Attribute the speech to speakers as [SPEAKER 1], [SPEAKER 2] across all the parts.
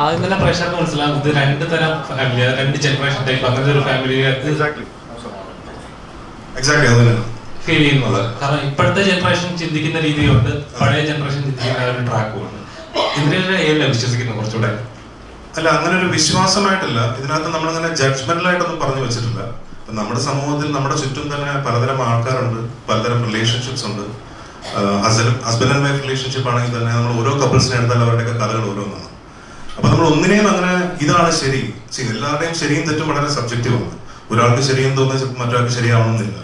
[SPEAKER 1] ആദ്യം തന്നെ പ്രഷർ മനസ്സിലാകും ഇത് രണ്ട് തരം ഫാമിലി രണ്ട് ജനറേഷൻ ടൈപ്പ് അങ്ങനത്തെ ഒരു ഫാമിലി
[SPEAKER 2] എക്സാക്ട്ലി എക്സാക്ട്ലി അത് തന്നെയാണ്
[SPEAKER 1] ഫീൽ ചെയ്യുന്നത് കാരണം ഇപ്പോഴത്തെ ജനറേഷൻ ചിന്തിക്കുന്ന രീതിയുണ്ട്. പഴയ ജനറേഷൻ ചിന്തിക്കുന്ന ഒരു ട്രാക്കും ഉണ്ട്. ഇതിനെല്ലാം വിശ്വസിക്കുന്നു കുറച്ചുകൂടെ?
[SPEAKER 2] അല്ല അങ്ങനെ ഒരു വിശ്വാസമായിട്ടല്ല. ഇതിനകത്ത് നമ്മളങ്ങനെ ജഡ്ജ്മെന്റലായിട്ടൊന്നും പറഞ്ഞു വെച്ചിട്ടില്ല. നമ്മുടെ സമൂഹത്തിൽ നമ്മുടെ ചുറ്റും തന്നെ പലതരം ആൾക്കാരുണ്ട് പലതരം റിലേഷൻഷിപ്സ് ഉണ്ട്. ഹസ്ബൻഡ് ആൻഡ് വൈഫ് റിലേഷൻഷിപ്പ് ആണെങ്കിൽ തന്നെ നമ്മൾ ഓരോ കപ്പിൾസിനെ എടുത്താൽ അവരുടെയൊക്കെ കഥകൾ ഓരോന്നാണ്. അപ്പൊ നമ്മൾ ഒന്നിനെയും അങ്ങനെ ഇതാണ് ശരി. എല്ലാവരുടെയും ശരിയും തെറ്റും വളരെ സബ്ജക്റ്റീവാണ് ഒരാൾക്ക് ശരിയും തോന്നുന്നത് മറ്റൊരാൾക്ക് ശരിയാവണമെന്നില്ല.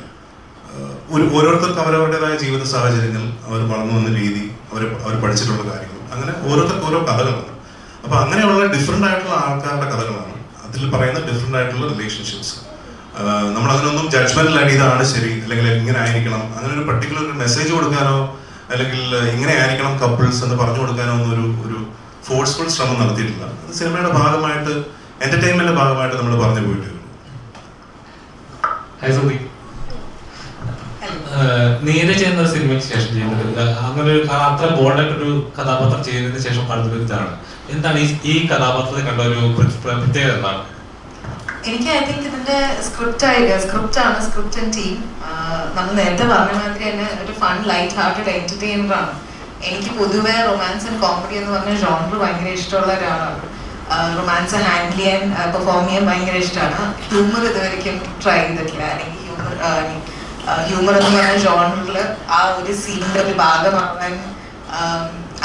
[SPEAKER 2] ഒരു ഓരോരുത്തർക്ക് അവരവരുടേതായ ജീവിത സാഹചര്യങ്ങൾ അവർ വളർന്നു വന്ന രീതി അവർ അവർ പഠിച്ചിട്ടുള്ള കാര്യങ്ങൾ. അങ്ങനെ ഓരോരുത്തർക്ക് ഓരോ കഥകളാണ്. അപ്പൊ അങ്ങനെയുള്ള ഡിഫറെന്റ് ആയിട്ടുള്ള ആൾക്കാരുടെ കഥകളാണ്. അതിൽ പറയുന്ന ഡിഫറെന്റ് ആയിട്ടുള്ള റിലേഷൻഷിപ്സ് നമ്മൾ അതിനൊന്നും ജഡ്ജ്മെന്റിലായിട്ട് ഇതാണ് ശരി അല്ലെങ്കിൽ ഇങ്ങനെ ആയിരിക്കണം. അങ്ങനെ ഒരു പർട്ടിക്കുലർ മെസ്സേജ് കൊടുക്കാനോ അല്ലെങ്കിൽ ഇങ്ങനെ ആയിരിക്കണം കപ്പിൾസ് എന്ന് പറഞ്ഞു കൊടുക്കാനോ ഒന്നും ഒരു ഒരു ഫോഴ്സ്ഫുൾ ശ്രമം നടത്തിയിട്ടില്ല. അത് സിനിമയുടെ ഭാഗമായിട്ട് എന്റർടൈൻമെന്റിന്റെ ഭാഗമായിട്ട് നമ്മൾ പറഞ്ഞു പോയിട്ടേ ഉള്ളൂ
[SPEAKER 1] സുധി നീരജ് എന്ന സിനിമയ്ക്ക് ശേഷം ചെയ്യുന്നത്. അങ്ങനെ ഒരു അത്ര ബോൾഡായിട്ടൊരു കഥാപാത്രം ചെയ്തതിന് ശേഷം ഒരു ഇതാണ്. എന്താണ് ഈ ഈ കഥാപാത്രത്തെ കണ്ട ഒരു പ്ര- പ്ര- പ്രത്യേകത എന്താണ്?
[SPEAKER 3] എനിക്ക് ഐ തിങ്ക് ഇതിന്റെ സ്ക്രിപ്റ്റ് ആയിട്ട് സ്ക്രിപ്റ്റ് ആണ് സ്ക്രിപ്റ്റ് ആൻഡ് ടീം. നമ്മൾ നേരത്തെ പറഞ്ഞ മാതിരി തന്നെ ഒരു ഫൺ ലൈറ്റ് ഹാർട്ടഡ് എന്റർടൈനർ ആണ്. എനിക്ക് പൊതുവേ റൊമാൻസ് ആൻഡ് കോമഡി എന്ന് പറഞ്ഞ ജോണർ ഭയങ്കര ഇഷ്ടമുള്ള ഒരാളാണ്. റൊമാൻസ് ഹാൻഡിൽ ചെയ്യാൻ പെർഫോം ചെയ്യാൻ ഭയങ്കര ഇഷ്ടമാണ്. ഹ്യൂമർ ഇതുവരെയ്ക്കും ട്രൈ ചെയ്തിട്ടില്ല. അല്ലെങ്കിൽ ഹ്യൂമർ ഹ്യൂമർ എന്ന് പറഞ്ഞ ജോണറിൽ ആ ഒരു സീനിന്റെ ഒരു ഭാഗമാവാൻ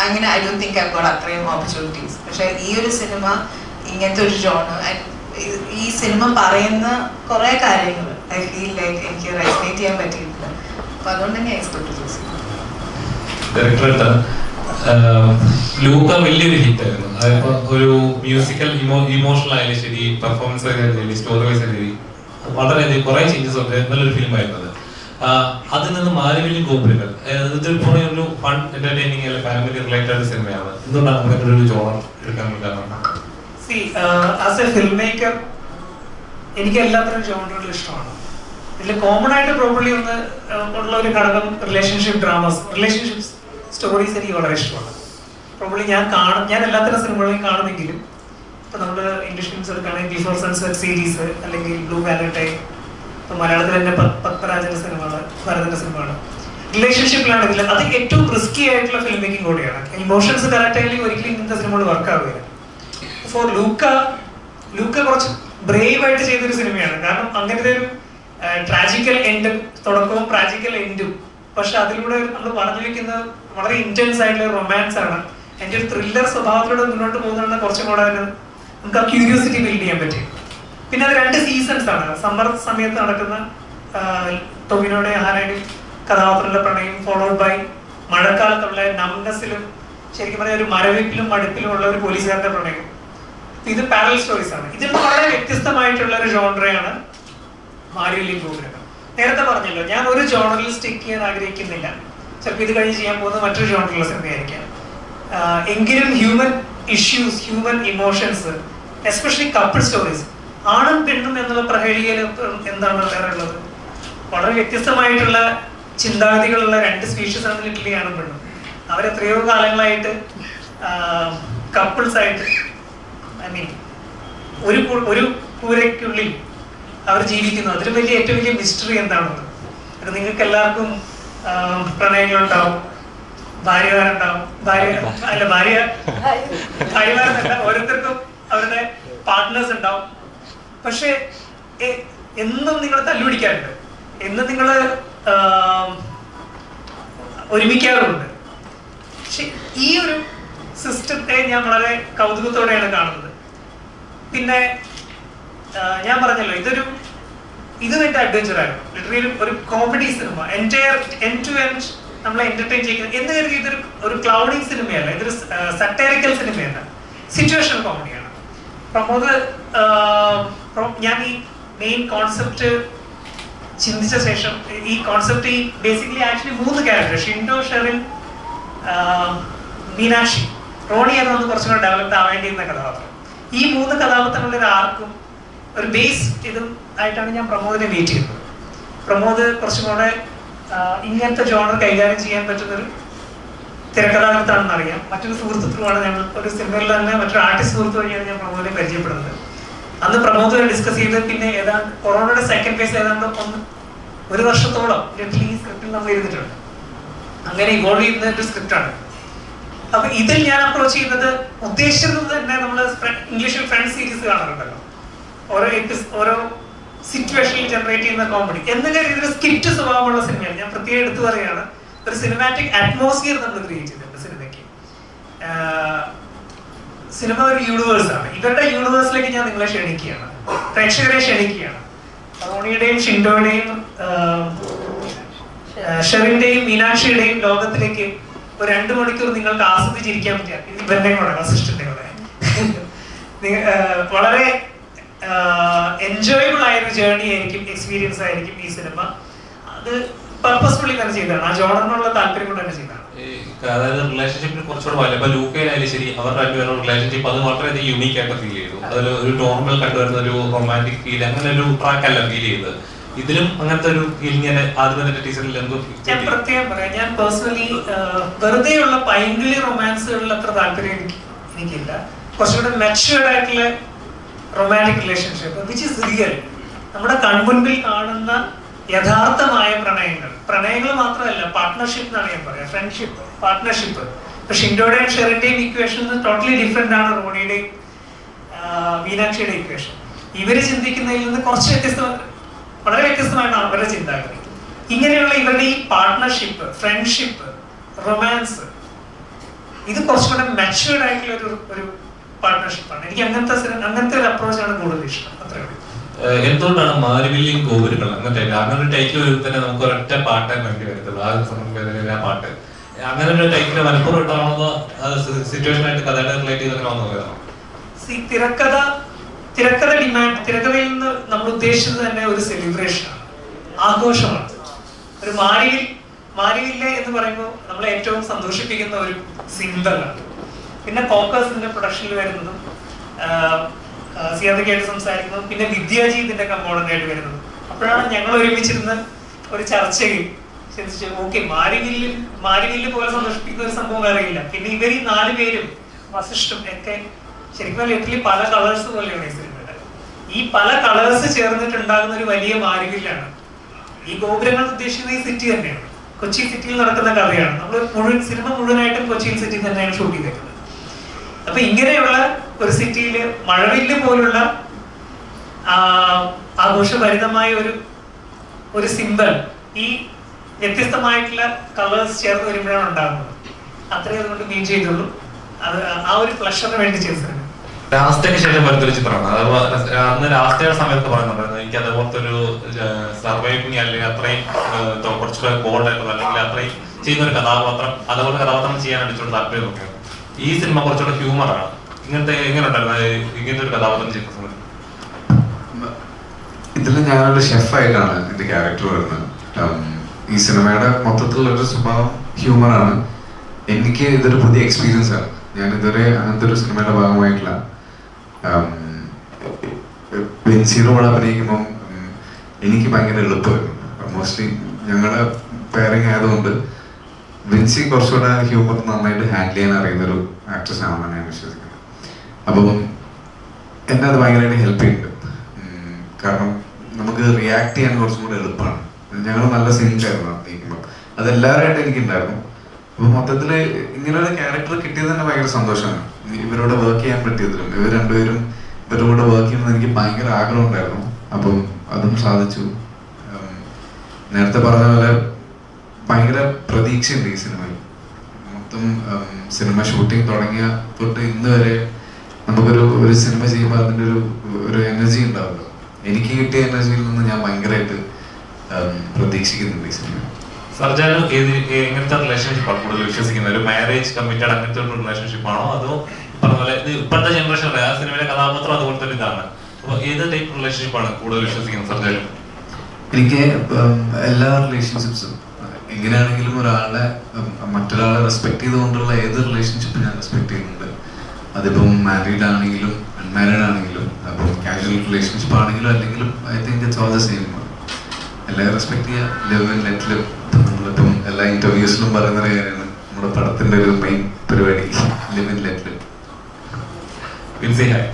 [SPEAKER 3] അങ്ങനെ I don't think I got അത്രയും ഓപ്പർച്യൂണിറ്റീസ് പക്ഷെ ഈ ഒരു സിനിമ ഇങ്ങനത്തെ ഒരു ജോണർ ഈ സിനിമ പറയുന്ന കുറെ കാര്യങ്ങൾ ഐ ഫീൽ ലൈക്ക് എനിക്ക് റെസിനേറ്റ് ചെയ്യാൻ പറ്റിയിട്ടില്ല. അപ്പൊ അതുകൊണ്ട് തന്നെ എക്സ്പെക്ട് ചൂസ്
[SPEAKER 1] ഡയറക്ടർ ലൂക്ക വലിയൊരു ഹിറ്റ് ആയിരുന്നു. അതിപ്പോ ഒരു മ്യൂസിക്കൽ ഇമോഷണൽ ആയാലും ശരി പെർഫോമൻസ് ആയാലും സ്റ്റോറി വൈസ് ആയാലും വളരെ കുറെ ചേഞ്ചസ് ഉണ്ട്. നല്ലൊരു ഫിലിം ആയിരുന്നു അത്. അതിൽ നിന്ന് മാറി വലിയ ഗോപുരങ്ങൾ ഒരു ഫൺ എന്റർടൈനിങ് അല്ലെങ്കിൽ ഫാമിലി റിലേറ്റഡ് സിനിമയാണ് എന്തുകൊണ്ടാണ് അങ്ങനെ ഒരു ജോണർ എടുക്കാൻ
[SPEAKER 4] ആസ് എ ഫിലിം മേക്കർ എനിക്ക് എല്ലാത്തരം ജോണറുകളും ഇഷ്ടമാണ്. ഇതിൽ കോമൺ ആയിട്ട് പ്രോബ്ലി ഒന്ന് ഉള്ള ഒരു ഘടകം റിലേഷൻഷിപ്പ് ഡ്രാമസ് റിലേഷൻഷിപ്പ് സ്റ്റോറീസ് എനിക്ക് വളരെ ഇഷ്ടമാണ്. പ്രോബ്ലി ഞാൻ കാണും ഞാൻ എല്ലാത്തരം സിനിമകളെയും കാണുമെങ്കിലും ഇപ്പൊ നമ്മൾ ഇംഗ്ലീഷ് ഫിലിംസ് എടുക്കുകയാണെങ്കിൽ ബിഫോർ സൺസെറ്റ് സീരീസ് അല്ലെങ്കിൽ ബ്ലൂ വാലന്റൈൻ ഇപ്പൊ മലയാളത്തിൽ തന്നെ പത്മരാജന്റെ സിനിമകൾ ഭരതന്റെ സിനിമകൾ റിലേഷൻഷിപ്പിലാണെങ്കിൽ അത് ഏറ്റവും റിസ്കി ആയിട്ടുള്ള ഫിലിം മേക്കിംഗ് കൂടിയാണ്. ഇമോഷൻസ് കറക്റ്റ് ആയില്ലെങ്കിൽ ഒരിക്കലും ഇങ്ങനത്തെ സിനിമകൾ വർക്ക് ആവുകയില്ല ഫോർ ലൂക്ക ലൂക്ക കുറച്ച് ബ്രേവ് ആയിട്ട് ചെയ്തൊരു സിനിമയാണ്. കാരണം അങ്ങനത്തെ ഒരു ട്രാജിക്കൽ എൻഡും തുടക്കവും ട്രാജിക്കൽ എൻഡും പക്ഷെ അതിലൂടെ നമ്മൾ പറഞ്ഞു വെക്കുന്നത് വളരെ ഇന്റൻസ് ആയിട്ടുള്ള റൊമാൻസ് ആണ്. എന്റെ ഒരു ത്രില്ലർ സ്വഭാവത്തിലൂടെ മുന്നോട്ട് പോകുന്ന കുറച്ചും കൂടെ നമുക്ക് ആ ക്യൂരിയോസിറ്റി ബിൽഡ് ചെയ്യാൻ പറ്റും. പിന്നെ അത് രണ്ട് സീസൺസ് ആണ്. സമ്മർ സമയത്ത് നടക്കുന്ന ടൊവിനോടെ ഹാനയുടെയും കഥാപാത്രങ്ങളുടെ പ്രണയം ഫോളോഡ് ബൈ മഴക്കാലത്തുള്ള നംനസിലും ശരിക്കും പറഞ്ഞാൽ ഒരു മരവിപ്പിലും മടുപ്പിലും ഉള്ള ഒരു പോലീസുകാരുടെ പ്രണയം. ഇത് പാരൽ സ്റ്റോറീസ് ആണ്. ഇതിൽ വളരെ വ്യത്യസ്തമായിട്ടുള്ള ഒരു ജോണറയാണ് മാരിയലിൻ പ്രോഗ്രാം നേരത്തെ പറഞ്ഞല്ലോ ഞാൻ ഒരു ജോണറിൽ സ്റ്റിക്ക് ചെയ്യാൻ ആഗ്രഹിക്കുന്നില്ല. ചിലപ്പോൾ ഇത് കഴിഞ്ഞ് ചെയ്യാൻ പോകുന്നത് മറ്റൊരു ജോണറിലുള്ള സിനിമയായിരിക്കാം. എങ്കിലും human issues human emotions especially couple stories ആണും പെണ്ണും എന്നുള്ള പ്രഹേളികയിൽ എന്താണ് വേറെ ഉള്ളത് വളരെ വ്യത്യസ്തമായിട്ടുള്ള ചിന്താഗതികളുള്ള രണ്ട് സ്പീഷീസ് ആണ് കിട്ടിയ ആണും പെണ്ണും. അവരെത്രയോ കാലങ്ങളായിട്ട് കപ്പിൾസ് ആയിട്ട് ഐ മീൻ ഒരു ഒരു കൂരയ്ക്കുള്ളിൽ അവർ ജീവിക്കുന്നു. അതിലും വലിയ ഏറ്റവും വലിയ മിസ്റ്ററി എന്താണെന്ന് അത് നിങ്ങൾക്ക് എല്ലാവർക്കും പ്രണയങ്ങളുണ്ടാവും ഭാര്യമാരുണ്ടാവും. ഭാര്യ അല്ല ഭാര്യ ഭാര്യമാരെന്നല്ല ഓരോരുത്തർക്കും അവരുടെ പാർട്ട്നേഴ്സ് ഉണ്ടാവും. പക്ഷെ എന്നും നിങ്ങൾ തല്ലുപിടിക്കാറുണ്ട്. എന്നും നിങ്ങൾ ഒരുമിക്കാറുമുണ്ട്. പക്ഷെ ഈ ഒരു സിസ്റ്റത്തെ ഞാൻ വളരെ കൗതുകത്തോടെയാണ് കാണുന്നത്. പിന്നെ ഞാൻ പറഞ്ഞല്ലോ ഇതൊരു ഇതും വേണ്ട അഡ്വഞ്ചർ ആയിരുന്നു. ലിറ്ററലി ഒരു comedy cinema entire end to end നമ്മളെ എന്റർടൈൻ ചെയ്യുന്നത് എന്ന് ഇതൊരു ഒരു ക്ലൗഡിങ് സിനിമയല്ല ഇതൊരു സട്ടേറിക്കൽ സിനിമയല്ല സിറ്റുവേഷൻ കോമഡിയാണ് പ്രമോദ് ഞാൻ ഈ മെയിൻ കോൺസെപ്റ്റ് ചിന്തിച്ച ശേഷം ഈ കോൺസെപ്റ്റ് ഈ ബേസിക്കലി ആക്ച്വലി മൂന്ന് ക്യാരക്ടർ ഷിൻഡോ ഷെറിൻ മീനാക്ഷി. റോണി എന്ന് കുറച്ചും കൂടെ ഡെവലപ്ഡ് ആവേണ്ടിയിരുന്ന കഥാപാത്രം. ഈ മൂന്ന് കഥാപാത്രങ്ങളുടെ ആർക്കും ഒരു ബേസ് ഇതും ആയിട്ടാണ് ഞാൻ പ്രമോദിനെ മീറ്റ് ചെയ്തത്. പ്രമോദ് കുറച്ചും കൂടെ ഇങ്ങനത്തെ ജോണർ കൈകാര്യം ചെയ്യാൻ പറ്റുന്നൊരു തിരക്കഥാകൃത്താണെന്ന് അറിയാം. മറ്റൊരു സുഹൃത്തുക്കളുമാണ് ഞങ്ങൾ. ഒരു സിനിമയിൽ തന്നെ മറ്റൊരു ആർട്ടിസ്റ്റ് സുഹൃത്ത് വഴിയാണ് ഞാൻ പ്രമോദിനെ പരിചയപ്പെടുന്നത്. അന്ന് പ്രമോദ് ഡിസ്കസ് ചെയ്ത് പിന്നെ ഏതാണ്ട് കൊറോണയുടെ സെക്കൻഡ് ഫേസ് ഏതാണ്ട് ഒന്ന് ഒരു വർഷത്തോളം ലിറ്റിൽ ഈ സ്ക്രിപ്റ്റിൽ നമ്മൾ എഴുതിയിട്ടുണ്ട് അങ്ങനെ ഇവോൾവ് ചെയ്യുന്ന ഒരു സ്ക്രിപ്റ്റാണ് അപ്പൊ ഇതിൽ ഞാൻ അപ്രോച്ച് ചെയ്യുന്നത് ഉദ്ദേശിച്ചത് തന്നെ നമ്മൾ ഇംഗ്ലീഷിൽ ഫ്രണ്ട് സീരീസ് കാണാറുണ്ടല്ലോ. ഓരോ ഓരോ സിറ്റുവേഷനിൽ ജനറേറ്റ് ചെയ്യുന്ന കോമഡി എന്നൊക്കെ രീതിയിൽ സ്കിറ്റ് സ്വഭാവമുള്ള സിനിമയാണ് ഞാൻ പ്രത്യേകം എടുത്തു പറയുകയാണ്. ഒരു സിനിമാറ്റിക് അറ്റ്മോസ്ഫിയർ നമ്മൾ ക്രിയേറ്റ് ചെയ്തിട്ടുണ്ട് സിനിമയ്ക്ക് സിനിമ ഒരു യൂണിവേഴ്സ് ആണ്. ഇവരുടെ യൂണിവേഴ്സിലേക്ക് ഞാൻ നിങ്ങളെ ക്ഷണിക്കുകയാണ്. പ്രേക്ഷകരെ ക്ഷണിക്കുകയാണ്. റോണിയുടെയും ഷിൻഡോയുടെയും ഷെറിന്റെയും മീനാക്ഷിയുടെയും ലോകത്തിലേക്ക് ഒരു രണ്ടു മണിക്കൂർ നിങ്ങൾക്ക് ആസ്വദിച്ചിരിക്കാൻ പറ്റിയ ഇവരുടെ കൂടെ അസിസ്റ്റന്റെ കൂടെ. വളരെ എൻജോയബിൾ ആയ ഒരു ജേർണി ആയിരിക്കും എക്സ്പീരിയൻസ് ആയിരിക്കും ഈ സിനിമ അത് പർപ്പസ്ഫുള്ളി തന്നെ ചെയ്തതാണ്. ആ ജോണറിനുള്ള താല്പര്യം കൊണ്ട് തന്നെ ചെയ്തതാണ്.
[SPEAKER 1] അതായത് റിലേഷൻഷിപ്പിന് കുറച്ചുകൂടെ വല്ല ഇപ്പൊ ലൂക്കയിലായാലും ശരി അവരുടെ രണ്ടുപേരുടെ റിലേഷൻഷിപ്പ് അത് വളരെയധികം യൂണീക്ക് ആയിട്ട് ഫീൽ ചെയ്തു അതിൽ ഒരു നോർമൽ കണ്ടുവരുന്ന ഒരു റൊമാന്റിക് ഫീൽ അങ്ങനെ ഒരു ട്രാക്ക് അല്ല ഫീൽ ചെയ്തത്. ഇതിലും അങ്ങനത്തെ ഒരു ഫീലിംഗ് ആദ്യം തന്നെ ടീച്ചറിൽ എന്തോ
[SPEAKER 4] ഞാൻ പ്രത്യേകം പറയാം. ഞാൻ പേഴ്സണലി വെറുതെയുള്ള പൈങ്കിളി റൊമാൻസുകളിൽ അത്ര താല്പര്യം എനിക്ക് എനിക്കില്ല. കുറച്ചുകൂടെ മെച്ചുവേർഡ് ആയിട്ടുള്ള romantic relationship which is real നമ്മുടെ കൺമുൻപിൽ കാണുന്ന യഥാർത്ഥമായ പ്രണയങ്ങൾ. പ്രണയങ്ങൾ മാത്രമല്ല പാർട്ട്ണർഷിപ്പ് എന്നാണ് ഞാൻ പറയാം. ഫ്രണ്ട്ഷിപ്പ് പാർട്ട്ണർഷിപ്പ് ഇപ്പൊ ഷിൻഡോയുടെയും ഷെറിന്റെയും ഇക്വേഷൻ ടോട്ടലി ഡിഫറെന്റ് ആണ് റോണിയുടെയും മീനാക്ഷിയുടെ ഇക്വേഷൻ ഇവർ ചിന്തിക്കുന്നതിൽ നിന്ന് കുറച്ച് വ്യത്യസ്ത വളരെ വ്യത്യസ്തമായിട്ടാണ് അവരുടെ ചിന്താഗതി. ഇങ്ങനെയുള്ള ഇവരുടെ ഈ പാർട്ട്ണർഷിപ്പ് ഫ്രണ്ട്ഷിപ്പ് റൊമാൻസ് ഇത് കുറച്ചുകൂടെ മെച്ചുവേർഡ് ആയിട്ടുള്ള ഒരു ഒരു പാർട്ട്ണർഷിപ്പാണ് എനിക്ക് അങ്ങനത്തെ അങ്ങനത്തെ ഒരു അപ്രോച്ചാണ് കൂടുതൽ ഇഷ്ടം. അത്രേ ഉള്ളൂ.
[SPEAKER 1] എന്തുകൊണ്ടാണ് മാരുവില്യം ഗോപുരങ്ങൾ അങ്ങനത്തെ അങ്ങനെ ഒരു ടൈറ്റിൽ വരുമ്പോൾ തന്നെ നമുക്ക് ഒരൊറ്റ പാട്ടേ വേണ്ടി വരത്തുള്ളൂ? ആ സമയം ആ പാട്ട്. അങ്ങനെ ഒരു ടൈറ്റിൽ മലപ്പുറം ഇട്ടാണോ സിറ്റുവേഷൻ ആയിട്ട് കഥയുടെ റിലേറ്റ് ചെയ്ത് അങ്ങനെ വന്നതാണോ
[SPEAKER 4] തിരക്കഥ തിരക്കഥ ഡിമാൻഡ് തിരക്കഥയിൽ നിന്ന് നമ്മൾ ഉദ്ദേശിച്ചത് തന്നെ ഒരു സെലിബ്രേഷൻ ആണ്. ആഘോഷമാണ്. ഒരു മാരിവിൽ മാരിവില്ലെ എന്ന് പറയുമ്പോൾ നമ്മളെ ഏറ്റവും സന്തോഷിപ്പിക്കുന്ന ഒരു സിംബലാണ്. പിന്നെ കോക്കേഴ്സിന്റെ പ്രൊഡക്ഷനിൽ വരുന്നതും സിയാദക്കായിട്ട് സംസാരിക്കുന്നതും പിന്നെ വിദ്യാജി ഇതിന്റെ കമ്പോണന്റ് ആയിട്ട് വരുന്നതും. അപ്പോഴാണ് ഞങ്ങൾ ഒരുമിച്ചിരുന്ന ഒരു ചർച്ചയിൽ ചിന്തിച്ചു ഓക്കെ മാരിവില്ലിൽ മാരിവില്ല് പോലെ സന്തോഷിപ്പിക്കുന്ന ഒരു സംഭവം വേറെ ഇല്ല. പിന്നെ ഇവർ ഈ നാല് പേരും വസിഷ്ഠും ഒക്കെ ശരിക്കും ലിറ്ററലി പല കളേഴ്സ് പോലെയാണ് ഈ സിനിമയുടെ ഈ പല കളേഴ്സ് ചേർന്നിട്ടുണ്ടാകുന്ന ഒരു വലിയ മാരിവില്ലാണ് ഈ ഗോപുരങ്ങൾ ഉദ്ദേശിക്കുന്നത് ഈ സിറ്റി തന്നെയാണ്. കൊച്ചി സിറ്റിയിൽ നടക്കുന്ന കഥയാണ്. നമ്മൾ മുഴുവൻ സിനിമ മുഴുവനായിട്ടും കൊച്ചിയിൽ സിറ്റി തന്നെയാണ് ഷൂട്ട് ചെയ്തേക്കുന്നത്. അപ്പൊ ഇങ്ങനെയുള്ള ഒരു സിറ്റിയിൽ മഴവില്ല് പോലുള്ള ആഘോഷഭരിതമായ ഒരു ഒരു സിമ്പൽ ഈ വ്യത്യസ്തമായിട്ടുള്ള കളേഴ്സ് ചേർന്ന് വരുമ്പോഴാണ് ഉണ്ടാകുന്നത്. അത്രയും അതുകൊണ്ട് മീൻ ചെയ്തുള്ളൂ. അത് ആ ഒരു പ്ലഷറിന് വേണ്ടി ചെയ്ത സിനിമ
[SPEAKER 1] ലാസ്റ്റയ്ക്ക് ശേഷം വരുന്നൊരു ചിത്രമാണ് അന്ന് ലാസ്റ്റ് സമയത്ത് പറയുന്നുണ്ടായിരുന്നു എനിക്ക് ഒരു സർവൈവിങ് അല്ലെങ്കിൽ അത്രയും കുറച്ചുകൂടെ ബോൾഡ് ആയിട്ടുള്ള അല്ലെങ്കിൽ അത്രയും ചെയ്യുന്ന ഒരു കഥാപാത്രം അതുപോലെ കഥാപാത്രം ചെയ്യാൻ ഇച്ചിരി താല്പര്യം ഈ സിനിമ കുറച്ചുകൂടെ ഹ്യൂമറാണ് ഇങ്ങനത്തെ എങ്ങനെ ഉണ്ടായിരുന്നു ഇങ്ങനത്തെ ഒരു കഥാപാത്രം ചെയ്യുന്ന സമയത്ത്
[SPEAKER 5] ഇതിൽ ഞാനൊരു ഷെഫായിട്ടാണ് എന്റെ ക്യാരക്ടർ വരുന്നത്. ഈ സിനിമയുടെ മൊത്തത്തിലുള്ള ഒരു സ്വഭാവം ഹ്യൂമറാണ് എനിക്ക് ഇതൊരു പുതിയ എക്സ്പീരിയൻസ് ആണ്. ഞാൻ ഇതുവരെ അങ്ങനത്തെ ഒരു സിനിമയുടെ ഭാഗമായിട്ടില്ല. ബെൻസിയുടെ കൂടെ അഭിനയിക്കുമ്പം എനിക്ക് ഭയങ്കര എളുപ്പമായിരുന്നു. മോസ്റ്റ്ലി ഞങ്ങളുടെ പേരങ് ആയതുകൊണ്ട് വിൻസി കുറച്ചുകൂടെ ഹ്യൂമർ നന്നായിട്ട് ഹാൻഡിൽ ചെയ്യാൻ അറിയുന്ന ഒരു ആക്ട്രസ് ആണെന്നാണ് ഞാൻ വിശ്വസിക്കുന്നത്. അപ്പം എന്നെ അത് ഭയങ്കരമായിട്ട് ഹെൽപ്പ് ചെയ്യുന്നുണ്ട് കാരണം നമുക്ക് റിയാക്ട് ചെയ്യാൻ കുറച്ചും കൂടെ എളുപ്പമാണ്. ഞങ്ങൾ നല്ല സിങ്കായിരുന്നു അഭിനയിക്കുമ്പോൾ അത് എല്ലാവരുമായിട്ട് എനിക്കുണ്ടായിരുന്നു. അപ്പൊ മൊത്തത്തിൽ ഇങ്ങനെയുള്ള ക്യാരക്ടർ കിട്ടിയത് തന്നെ ഭയങ്കര സന്തോഷമാണ്. ഇവരോട് വർക്ക് ചെയ്യാൻ പറ്റിയതിലും ഇവർ രണ്ടുപേരും ഇവരുടെ കൂടെ വർക്ക് ചെയ്യുന്നത് എനിക്ക് ഭയങ്കര ആഗ്രഹം ഉണ്ടായിരുന്നു. അപ്പം അതും സാധിച്ചു. നേരത്തെ പറഞ്ഞ പോലെ ഭയങ്കര പ്രതീക്ഷയുണ്ട് ഈ സിനിമയിൽ. മൊത്തം സിനിമ ഷൂട്ടിംഗ് തുടങ്ങിയ തൊട്ട് ഇന്ന് വരെ നമുക്കൊരു ഒരു സിനിമ ചെയ്യുമ്പോൾ അതിന്റെ ഒരു ഒരു എനർജി ഉണ്ടാവുമല്ലോ. എനിക്ക് കിട്ടിയ എനർജിയിൽ നിന്ന് ഞാൻ ഭയങ്കരമായിട്ട് പ്രതീക്ഷിക്കുന്നുണ്ട് ഈ സിനിമ.
[SPEAKER 1] സർജാനും ഏത് എങ്ങനത്തെ റിലേഷൻഷിപ്പാണ് കൂടുതൽ വിശ്വസിക്കുന്നത്? ഒരു മാരേജ് കമ്മിറ്റഡ് അങ്ങനത്തെ ഒരു റിലേഷൻഷിപ്പ് ആണോ? അതോ പറഞ്ഞ പോലെ ഇപ്പോഴത്തെ ജനറേഷൻ ആ സിനിമയിലെ കഥാപാത്രം ഇതാണ്. അപ്പോൾ ഏത് ടൈപ്പ് റിലേഷൻഷിപ്പാണ് കൂടുതൽ വിശ്വസിക്കുന്നത് സർജാനും?
[SPEAKER 5] എനിക്ക് എല്ലാ റിലേഷൻഷിപ്സും എങ്ങനെയാണെങ്കിലും ഒരാളെ മറ്റൊരാളെ റെസ്പെക്ട് ചെയ്തുകൊണ്ടുള്ള ഏത് റിലേഷൻഷിപ്പ് ഞാൻ റെസ്പെക്ട് ചെയ്യുന്നുണ്ട്. അതിപ്പം മാരീഡ് ആണെങ്കിലും അൺമാരീഡ് ആണെങ്കിലും അപ്പം കാഷ്വൽ റിലേഷൻഷിപ്പ് ആണെങ്കിലും അല്ലെങ്കിൽ I think it's all the same എല്ലാവരും റെസ്പെക്ട് ചെയ്യുക ലിവ് ലെറ്റ് ലിവ് നമ്മളിപ്പം എല്ലാ ഇന്റർവ്യൂസിലും പറയുന്ന ഒരു കാര്യമാണ്. നമ്മുടെ പടത്തിന്റെ ഒരു മെയിൻ പരിപാടി ലിമിൻ ലെറ്റിൽ
[SPEAKER 1] വിൻസി ഹായ്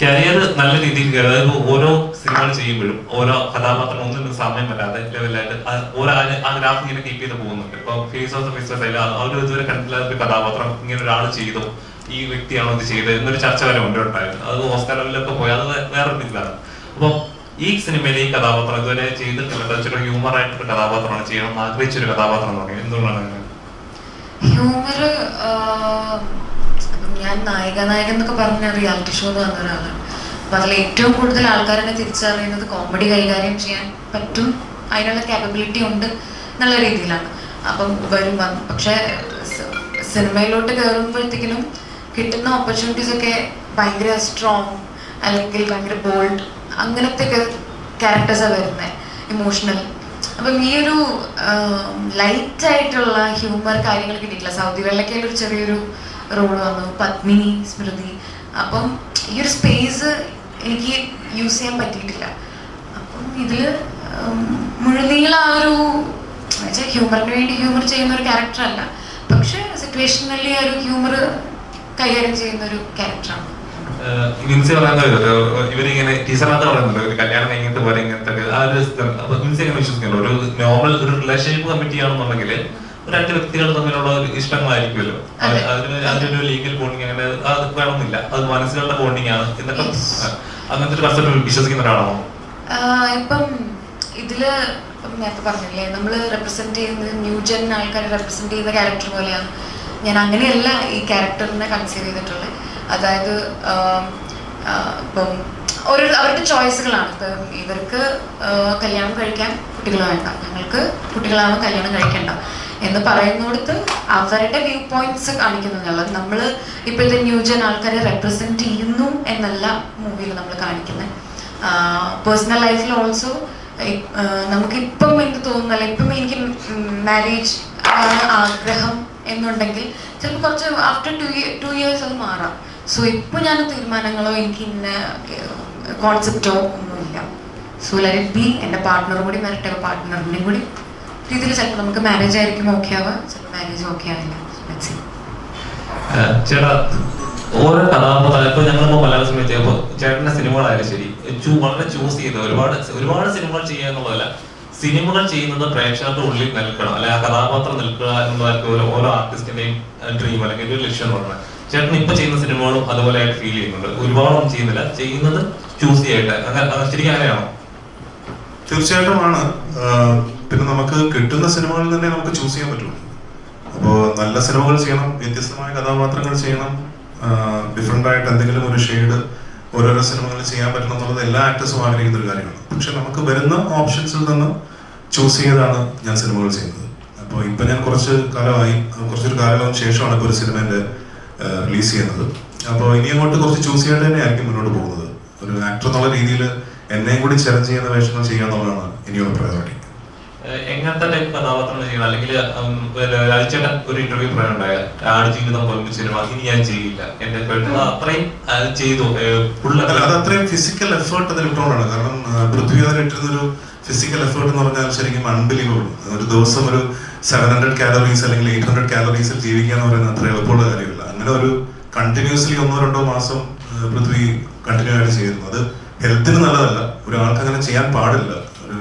[SPEAKER 1] കരിയർ നല്ല രീതിയിൽ കയറി അതായത് ഓരോ സിനിമകൾ ചെയ്യുമ്പോഴും ഓരോ കഥാപാത്രം ഒന്നും സമയം വരാതെ ലെവലായിട്ട് ഓരോ ആ- ഗ്രാഫ് ഇങ്ങനെ കീപ്പ് ചെയ്ത് പോകുന്നുണ്ട്. ഇപ്പൊ ഫേസ് ഓഫ് ഫേസ് അവർ ഇതുവരെ കണ്ടില്ലാത്ത കഥാപാത്രം ഇങ്ങനെ ഒരാൾ ചെയ്തു ഈ വ്യക്തിയാണോ ഇത് ചെയ്തത് എന്നൊരു ചർച്ച വരെ ഉണ്ടായിരുന്നു അത് ഓസ്കാർ ലെവലിലൊക്കെ പോയി അത് വേറെ ഇതിലാണ് അപ്പൊ ഈ സിനിമയിലെ ഈ കഥാപാത്രം ഇതുവരെ ചെയ്തിട്ടില്ല ഒരു ഹ്യൂമർ ആയിട്ടൊരു കഥാപാത്രമാണ് ചെയ്യണം ആഗ്രഹിച്ചൊരു കഥാപാത്രം എന്ന് എന്തുകൊണ്ടാണ്
[SPEAKER 3] ഹ്യൂമർ ഞാൻ നായിക നായകൻ എന്നൊക്കെ പറഞ്ഞ റിയാലിറ്റി ഷോ വന്ന ഒരാളാണ് അപ്പൊ അതിൽ ഏറ്റവും കൂടുതൽ ആൾക്കാരെന്നെ തിരിച്ചറിയുന്നത് കോമഡി കൈകാര്യം ചെയ്യാൻ പറ്റും. അതിനുള്ള കാപ്പബിലിറ്റി ഉണ്ട് എന്നുള്ള രീതിയിലാണ്. അപ്പം വരും പക്ഷെ സിനിമയിലോട്ട് കയറുമ്പോഴത്തേക്കിനും കിട്ടുന്ന ഓപ്പർച്യൂണിറ്റീസ് ഒക്കെ ഭയങ്കര സ്ട്രോങ് അല്ലെങ്കിൽ ഭയങ്കര ബോൾഡ് അങ്ങനത്തെ ഒക്കെ ക്യാരക്ടേഴ്സാണ് വരുന്നത് ഇമോഷണൽ അപ്പം ഈ ഒരു ലൈറ്റ് ആയിട്ടുള്ള ഹ്യൂമർ കാര്യങ്ങൾ കിട്ടിയിട്ടില്ല. സൗദി വെള്ളക്കയിൽ ഒരു ചെറിയൊരു റോൾ വന്നു. പത്മിനി സ്മൃതി. അപ്പം ഈ ഒരു സ്പേസ് എനിക്ക് യൂസ് ചെയ്യാൻ പറ്റിയിട്ടില്ല. അപ്പം ഇതിൽ മുഴുനീള ആ ഒരു വെച്ചാൽ ഹ്യൂമറിന് വേണ്ടി ഹ്യൂമർ ചെയ്യുന്ന ഒരു ക്യാരക്ടറല്ല പക്ഷെ സിറ്റുവേഷനലി ഒരു ഹ്യൂമർ കൈകാര്യം ചെയ്യുന്ന ഒരു ക്യാരക്ടറാണ്
[SPEAKER 1] മിൻസി പറയുന്നത് ഇവരിങ്ങനെ ടീച്ചറിനകത്ത് പറയുന്നുണ്ട്. ഒരു കല്യാണം കഴിഞ്ഞിട്ട് പോലെ ഇങ്ങനത്തെ ആ ഒരു മിൻസി ഒരു നോർമൽ ഒരു റിലേഷൻഷിപ്പ് കമ്മിറ്റി ചെയ്യണമെന്നുണ്ടെങ്കിൽ രണ്ട് വ്യക്തികൾ തമ്മിലുള്ള ഒരു ഇഷ്ടങ്ങളായിരിക്കുമല്ലോ. അത്.
[SPEAKER 3] അതെ.
[SPEAKER 1] അതിന് അതിനൊരു ലീഗൽ ബോണ്ടിങ് അങ്ങനെ അത് വേണമെന്നില്ല. അത് മനസ്സുകളുടെ ബോണ്ടിങ് ആണ് എന്നിട്ട് അങ്ങനത്തെ ഒരു കൺസെപ്റ്റ് വിശ്വസിക്കുന്ന ഒരാളാണോ?
[SPEAKER 3] ഇപ്പം ഇതിൽ നേരത്തെ പറഞ്ഞില്ലേ നമ്മൾ റെപ്രസെന്റ് ചെയ്യുന്നത് ന്യൂ ജെൻ ആൾക്കാരെ റെപ്രസെന്റ് ചെയ്യുന്ന ക്യാരക്ടർ പോലെയാണ് ഞാൻ അങ്ങനെയല്ല ഈ ക്യാരക്ടറിനെ കൺസീവ് ചെയ്തിട്ടുള്ളത് അതായത് ഇപ്പം ഒരു അവരുടെ ചോയ്സുകളാണ് ഇപ്പം ഇവർക്ക് കല്യാണം കഴിക്കാൻ കുട്ടികൾ വേണ്ട. ഞങ്ങൾക്ക് കുട്ടികളാവാൻ കല്യാണം കഴിക്കേണ്ട. എന്ന് പറയുന്നിടത്ത് അവരുടെ വ്യൂ പോയിന്റ്സ് കാണിക്കുന്നുള്ളത് നമ്മൾ ഇപ്പോഴത്തെ ന്യൂജൻ ആൾക്കാരെ റെപ്രസെന്റ് ചെയ്യുന്നു എന്നല്ല മൂവിയിൽ നമ്മൾ കാണിക്കുന്നത് പേഴ്സണൽ ലൈഫിൽ ഓൾസോ നമുക്കിപ്പം എനിക്ക് തോന്നുന്നല്ല ഇപ്പം എനിക്ക് മാരേജ് ആഗ്രഹം എന്നുണ്ടെങ്കിൽ ചിലപ്പോൾ കുറച്ച് ആഫ്റ്റർ ടു ടു ഇയേഴ്സ് അത് മാറാം. സോ ഇപ്പോൾ ഞാൻ തീരുമാനങ്ങളോ എനിക്ക് ഇന്ന കോൺസെപ്റ്റോ ഒന്നുമില്ല. സോ ലെറ്റ് ബി എന്റെ പാർട്ട്ണറും കൂടി വരട്ടെ പാർട്ട്ണറിനെയും കൂടി രീതിയിൽ ചിലപ്പോൾ നമുക്ക് മാരേജ് ആയിരിക്കും ഓക്കെ ആവുക ചിലപ്പോൾ മാരേജ് ഓക്കെ ആവില്ല Let's see.
[SPEAKER 1] ഏഹ് ചേട്ടാ ഓരോ കഥാപാത്രം ഇപ്പൊ ഞങ്ങളിപ്പോ മലയാള സിനിമ ചെയ്യുമ്പോൾ ചേട്ടന്റെ സിനിമകളായാലും ശരി വളരെ ചൂസ് ചെയ്ത് ഒരുപാട് ഒരുപാട് സിനിമകൾ ചെയ്യുക എന്നുള്ളതല്ല സിനിമകൾ ചെയ്യുന്നത് പ്രേക്ഷകരുടെ ഉള്ളിൽ നിൽക്കണം. അല്ലെ ആ കഥാപാത്രം നിൽക്കുക എന്നുള്ളതായിരിക്കും ഓരോ ഓരോ ആർട്ടിസ്റ്റിന്റെയും ഡ്രീം അല്ലെങ്കിൽ ഒരു ലക്ഷ്യം എന്ന് പറയുന്നത് ചേട്ടൻ ഇപ്പൊ ചെയ്യുന്ന സിനിമകളും അതുപോലെ ആയിട്ട് ഫീൽ ചെയ്യുന്നുണ്ട്. ഒരുപാടൊന്നും ചെയ്യുന്നില്ല. ചെയ്യുന്നത് ചൂസ് ചെയ്യട്ടെ. അങ്ങനെ ശരിക്കും അങ്ങനെയാണോ?
[SPEAKER 2] തീർച്ചയായിട്ടും ആണ്. പിന്നെ നമുക്ക് കിട്ടുന്ന സിനിമകളിൽ തന്നെ നമുക്ക് ചൂസ് ചെയ്യാൻ പറ്റും അപ്പോൾ നല്ല സിനിമകൾ ചെയ്യണം വ്യത്യസ്തമായ കഥാപാത്രങ്ങൾ ചെയ്യണം ഡിഫറെന്റ് ആയിട്ട് എന്തെങ്കിലും ഒരു ഷെയ്ഡ് ഓരോരോ സിനിമകളിൽ ചെയ്യാൻ പറ്റണം എന്നുള്ളത് എല്ലാ ആക്ടേഴ്സും ആഗ്രഹിക്കുന്ന ഒരു കാര്യമാണ്. പക്ഷെ നമുക്ക് വരുന്ന ഓപ്ഷൻസിൽ നിന്ന് ചൂസ് ചെയ്താണ് ഞാൻ സിനിമകൾ ചെയ്യുന്നത്. അപ്പോൾ ഇപ്പം ഞാൻ കുറച്ച് കാലമായി കുറച്ചൊരു കാലം ശേഷമാണ് ഇപ്പോൾ ഒരു സിനിമേന്റെ റിലീസ് ചെയ്യുന്നത്. അപ്പോൾ ഇനി അങ്ങോട്ട് കുറച്ച് ചൂസ് ചെയ്യാണ്ട് തന്നെ ആയിരിക്കും മുന്നോട്ട് പോകുന്നത്. ഒരു ആക്ടർ എന്നുള്ള രീതിയിൽ എന്നെയും കൂടി ചലഞ്ച് ചെയ്യുന്ന വേഷങ്ങൾ ചെയ്യുക എന്നുള്ളതാണ് ഇനിയുള്ള പ്രയോറിറ്റി
[SPEAKER 1] എങ്ങനത്തെ ടൈപ്പ് കഥാപാത്രങ്ങൾ ചെയ്യണം? അല്ലെങ്കിൽ രാജചേട്ടൻ ഒരു ഇന്റർവ്യൂ പറയാനുണ്ടായ ആട് ജീവിതം പോലും സിനിമ ഇനി ഞാൻ ചെയ്യില്ല. എന്റെ അത്രയും അത് ചെയ്തു.
[SPEAKER 2] അത് അത്രയും ഫിസിക്കൽ എഫേർട്ട് അതിൽ ഇട്ടുകൊണ്ടാണ് കാരണം പൃഥ്വിരാജ് ഇട്ടിരുന്നൊരു ഫിസിക്കൽ എഫേർട്ട് എന്ന് പറഞ്ഞാൽ ശരിക്കും അൺബിലീവബിൾ ഒരു ദിവസം ഒരു സെവൻ ഹൺഡ്രഡ് കാലറീസ് അല്ലെങ്കിൽ എയ്റ്റ് ഹൺഡ്രഡ് കാലറീസിൽ ജീവിക്കുക എന്ന് പറയുന്നത് അത്ര എളുപ്പമുള്ള കാര്യമില്ല. അങ്ങനെ ഒരു കണ്ടിന്യൂസ്ലി ഒന്നോ രണ്ടോ മാസം പൃഥ്വി കണ്ടിന്യൂ ആയിട്ട് ചെയ്യുന്നു. അത് ഹെൽത്തിന് നല്ലതല്ല. ഒരാൾക്ക് അങ്ങനെ ചെയ്യാൻ പാടില്ല.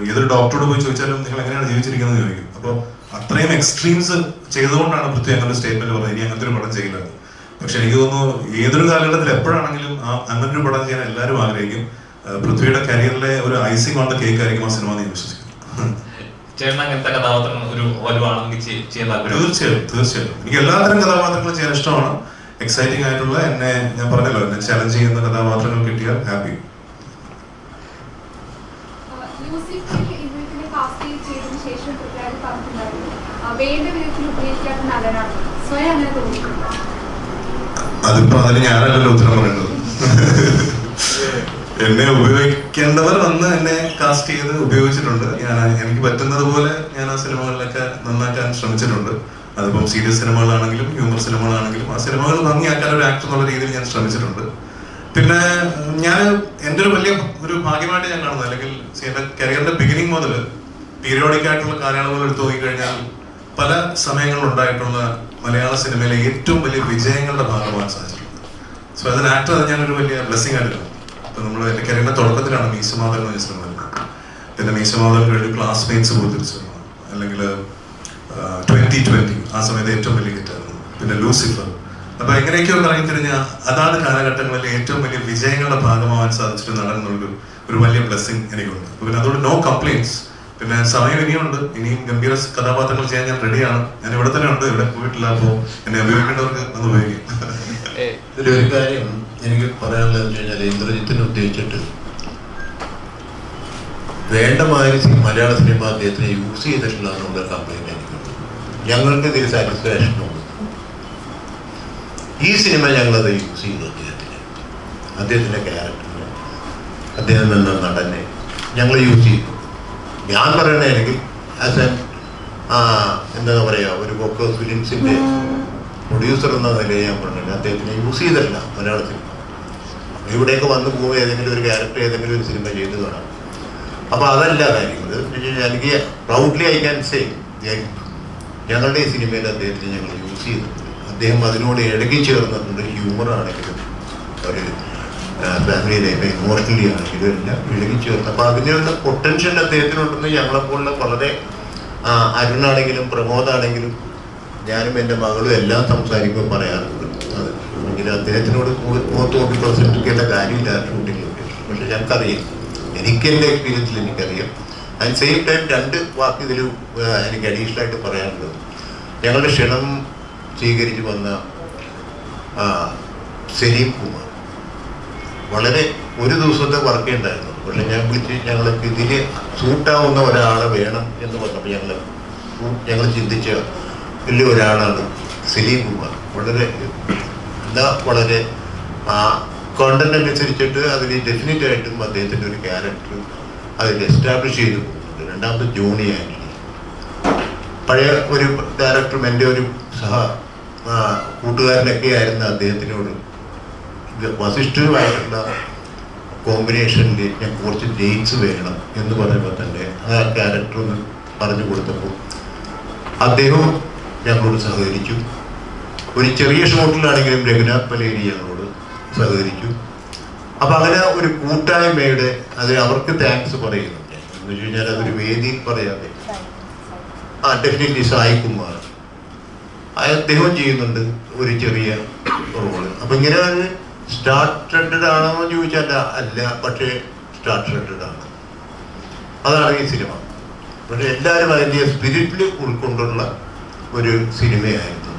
[SPEAKER 2] ഏതൊരു ഡോക്ടറോട് പോയി ചോദിച്ചാലും നിങ്ങൾ എങ്ങനെയാണ് ജീവിച്ചിരിക്കുന്നത് ചോദിക്കും. അപ്പോൾ അത്രയും എക്സ്ട്രീംസ് ചെയ്തുകൊണ്ടാണ് പൃഥ്വി അങ്ങനെ സ്റ്റേറ്റ്മെന്റ് പറഞ്ഞത്. ഇനി അങ്ങനത്തെ ഒരു പടം ചെയ്യില്ല പക്ഷെ എനിക്ക് തോന്നുന്നു ഏതൊരു കാലഘട്ടത്തിൽ എപ്പോഴാണെങ്കിലും ആ അങ്ങനെ ഒരു പടം ചെയ്യാൻ എല്ലാവരും ആഗ്രഹിക്കും. പൃഥ്വിയുടെ കരിയറിലെ ഒരു ഐസിംഗ് ഓൺ ദ കേക്ക് ആയിരിക്കും ആ സിനിമ ഞാൻ വിശ്വസിക്കുന്നു.
[SPEAKER 1] ചേട്ടൻ അങ്ങനത്തെ കഥാപാത്രം ഒരു ചെയ്യാൻ താല്പര്യം
[SPEAKER 2] തീർച്ചയായും തീർച്ചയായും. എനിക്ക് എല്ലാത്തരം കഥാപാത്രങ്ങളും ചെയ്യാൻ ഇഷ്ടമാണ്. എക്സൈറ്റിംഗ് ആയിട്ടുള്ള എന്നെ ഞാൻ പറഞ്ഞല്ലോ എന്നെ ചലഞ്ച് ചെയ്യുന്ന കഥാപാത്രങ്ങൾ കിട്ടിയാൽ ഹാപ്പി
[SPEAKER 6] കാസ്റ്റ് ശേഷം ഉപയോഗിക്കാത്ത നടനാണ് സ്വയം
[SPEAKER 2] അതിപ്പോ അതിന് ഞാനല്ലല്ലോ ഉത്തരം പറയുന്നത് എന്നെ ഉപയോഗിക്കേണ്ടവർ വന്ന് എന്നെ കാസ്റ്റ് ചെയ്ത് ഉപയോഗിച്ചിട്ടുണ്ട്. ഞാൻ എനിക്ക് പറ്റുന്നത് പോലെ ഞാൻ ആ സിനിമകളിലൊക്കെ നന്നാക്കാൻ ശ്രമിച്ചിട്ടുണ്ട്. അതിപ്പം സീരിയസ് സിനിമകളാണെങ്കിലും ഹ്യൂമർ സിനിമകളാണെങ്കിലും ആ സിനിമകൾ ഭംഗിയാക്കാൻ ഒരു ആക്ടർ എന്നുള്ള രീതിയിൽ ഞാൻ ശ്രമിച്ചിട്ടുണ്ട്. പിന്നെ ഞാൻ എന്റെ ഒരു വലിയ ഒരു ഭാഗ്യമായിട്ട് ഞാൻ കാണുന്നത്. അല്ലെങ്കിൽ എന്റെ കരിയറിന്റെ ബിഗിനിങ് മുതൽ പീരിയോഡിക് ആയിട്ടുള്ള കാലയളവ് എടുത്തു നോക്കിക്കഴിഞ്ഞാൽ പല സമയങ്ങളിലുണ്ടായിട്ടുള്ള മലയാള സിനിമയിലെ ഏറ്റവും വലിയ വിജയങ്ങളുടെ ഭാഗമാകാൻ സാധിച്ചിട്ടുണ്ട്. സോ അതിന് ആക്ടർ അത് ഞാനൊരു വലിയ ബ്ലെസ്സിങ് ആയിരുന്നു ഇപ്പൊ നമ്മൾ എന്റെ കരിയറിന്റെ തുടക്കത്തിലാണ് മീശമാതൽ എന്ന വരുന്നത്. പിന്നെ മീശമാതൽ കഴിഞ്ഞ് ക്ലാസ്മേറ്റ്സ് പോലത്തിരിച്ചു അല്ലെങ്കിൽ ട്വന്റി ട്വന്റി ആ സമയത്ത് ഏറ്റവും വലിയ ഹിറ്റായിരുന്നു പിന്നെ ലൂസിഫർ. അപ്പൊ എങ്ങനെയൊക്കെയോ പറഞ്ഞു തിരിഞ്ഞ അതാത് കാലഘട്ടങ്ങളിൽ ഏറ്റവും വലിയ വിജയങ്ങളുടെ ഭാഗമാവാൻ സാധിച്ചിട്ട് നടന്നുള്ളൊരു ഒരു വലിയ ബ്ലെസ്സിങ് എനിക്കുണ്ട്. അപ്പൊ പിന്നെ അതുകൊണ്ട് നോ കംപ്ലൈൻസ് പിന്നെ സമയം ഇനിയുണ്ട്. ഇനിയും ഗംഭീര കഥാപാത്രങ്ങൾ ചെയ്യാൻ ഞാൻ റെഡിയാണ് ഞാൻ ഇവിടെ തന്നെ ഉണ്ട്. ഇവിടെ പോയിട്ടില്ല. അപ്പോൾ എന്നെ ഉപയോഗിക്കേണ്ടവർക്ക് ഒന്ന് ഉപയോഗിക്കും
[SPEAKER 7] ഇതിലൊരു കാര്യം എനിക്ക് പറയാനുള്ളത് എന്ന് കഴിഞ്ഞാൽ ഇന്ദ്രജിത്തിനെ ഉദ്ദേശിച്ചിട്ട് വേണ്ട മാതിരി മലയാള സിനിമ അദ്ദേഹത്തിന് യൂസ് ചെയ്തിട്ടുള്ള എന്നുള്ള കംപ്ലൈന്റ് എനിക്കുണ്ട്. ഞങ്ങൾക്ക് ഇതിൽ സാറ്റിസ്ഫാക്ഷൻ ഉണ്ട്. ഈ സിനിമ ഞങ്ങളത് യൂസ് ചെയ്തു അദ്ദേഹത്തിന്. അദ്ദേഹത്തിന്റെ ക്യാരക്ടറിനെ അദ്ദേഹം എന്ന നടനെ ഞങ്ങൾ യൂസ് ചെയ്തു. ഞാൻ പറയണെങ്കിൽ ആസ് എൻ എന്താ പറയുക ഒരു ബൊക്കോ ഫിലിംസിന്റെ പ്രൊഡ്യൂസർ എന്ന നിലയിൽ ഞാൻ പറഞ്ഞില്ല. അദ്ദേഹത്തിനെ യൂസ് ചെയ്തല്ല മലയാള സിനിമ ഇവിടെയൊക്കെ വന്നു പോകുമ്പോൾ ഏതെങ്കിലും ഒരു ക്യാരക്ടർ ഏതെങ്കിലും ഒരു സിനിമ ചെയ്ത് കാണാം. അപ്പോൾ അതല്ല കാര്യങ്ങൾ എനിക്ക് പ്രൗഡ്ലി ഐ ക്യാൻ സേ ഞങ്ങളുടെ ഈ സിനിമയിൽ അദ്ദേഹത്തിന് ഞങ്ങൾ യൂസ് ചെയ്തിട്ടുണ്ട്. അദ്ദേഹം അതിനോട് ഇഴകി ചേർന്നിട്ടുണ്ട്. ഹ്യൂമർ ആണെങ്കിലും ഒരു ഫാമിലി ലൈഫ് ഇമോഷണലി ആണെങ്കിലും എല്ലാം ഇഴകി ചേർന്ന്. അപ്പോൾ അതിനുള്ള പൊട്ടൻഷ്യൽ അദ്ദേഹത്തിനുണ്ടെന്ന് ഞങ്ങളെപ്പോലുള്ള വളരെ അരുണാണെങ്കിലും പ്രമോദാണെങ്കിലും ഞാനും എന്റെ മകളും എല്ലാം സംസാരിക്കുമ്പോൾ പറയാറുണ്ട്. അത് എങ്കിലും അദ്ദേഹത്തിനോട് മുഖത്ത് നോക്കി പ്രസംഗിക്കേണ്ട കാര്യമില്ല. ഷൂട്ടിങ്ങിൽ പക്ഷെ ഞങ്ങൾക്കറിയാം. എനിക്ക് എന്റെ എക്സ്പീരിയൻസിൽ എനിക്കറിയാം. അറ്റ് സെയിം ടൈം രണ്ട് വാക്ക് ഇതിൽ എനിക്ക് അഡീഷണൽ ആയിട്ട് പറയാനുള്ളത്. ഞങ്ങളുടെ ക്ഷണം സ്വീകരിച്ച് വന്ന സലീം കുമാർ. വളരെ ഒരു ദിവസത്തെ വർക്കേ ഉണ്ടായിരുന്നു. പക്ഷെ ഞാൻ വിളിച്ച് ഞങ്ങൾക്ക് ഇതിൽ സൂട്ടാവുന്ന ഒരാളെ വേണം എന്ന് പറഞ്ഞപ്പോൾ ഞങ്ങൾ ഞങ്ങൾ ചിന്തിച്ച വലിയ ഒരാളാണ് സലീം കുമാർ. വളരെ എന്താ വളരെ ആ കോണ്ടന്റ് അനുസരിച്ചിട്ട് അതിൽ ഡെഫിനറ്റ് ആയിട്ടും അദ്ദേഹത്തിന്റെ ഒരു ക്യാരക്ടർ അതിൽ എസ്റ്റാബ്ലിഷ് ചെയ്ത്. പോകുന്നുണ്ട് രണ്ടാമത് ജോണി ആന്റണി പഴയ ഒരു ഡയറക്ടറും എന്റെ ഒരു സഹ കൂട്ടുകാരനൊക്കെ ആയിരുന്ന അദ്ദേഹത്തിനോട്. ഇത് വസിഷ്ഠുമായിട്ടുള്ള കോമ്പിനേഷനിൽ ഞാൻ കുറച്ച് ഡേറ്റ്സ് വേണം എന്ന് പറയുമ്പോൾ തന്നെ ആ ക്യാരക്ടർ ഒന്ന് പറഞ്ഞു കൊടുത്തപ്പോൾ അദ്ദേഹവും ഞങ്ങളോട് സഹകരിച്ചു. ഒരു ചെറിയ ഷോട്ടിലാണെങ്കിലും രഘുനാഥ് പലേരി ഞങ്ങളോട് സഹകരിച്ചു. അപ്പം അങ്ങനെ ഒരു കൂട്ടായ്മയുടെ അത് അവർക്ക് താങ്ക്സ് പറയുന്നുണ്ട്. എന്ന് വെച്ച് കഴിഞ്ഞാൽ അതൊരു വേദിയിൽ പറയാതെ. ആ ഡെഫിനറ്റ്ലി സായി കുമാർ ആ അദ്ദേഹം ചെയ്യുന്നുണ്ട് ഒരു ചെറിയ റോൾ അപ്പൊ ഇങ്ങനെ ഒരു സ്റ്റാർട്ടഡ് ആണോ എന്ന് ചോദിച്ചാൽ അല്ല പക്ഷേ സ്റ്റാർട്ടഡ് ആണ്. അതാണ് ഈ സിനിമ പക്ഷെ എല്ലാവരും അതിന്റെ സ്പിരിറ്റിൽ ഉൾക്കൊണ്ടുള്ള ഒരു സിനിമയായിരുന്നു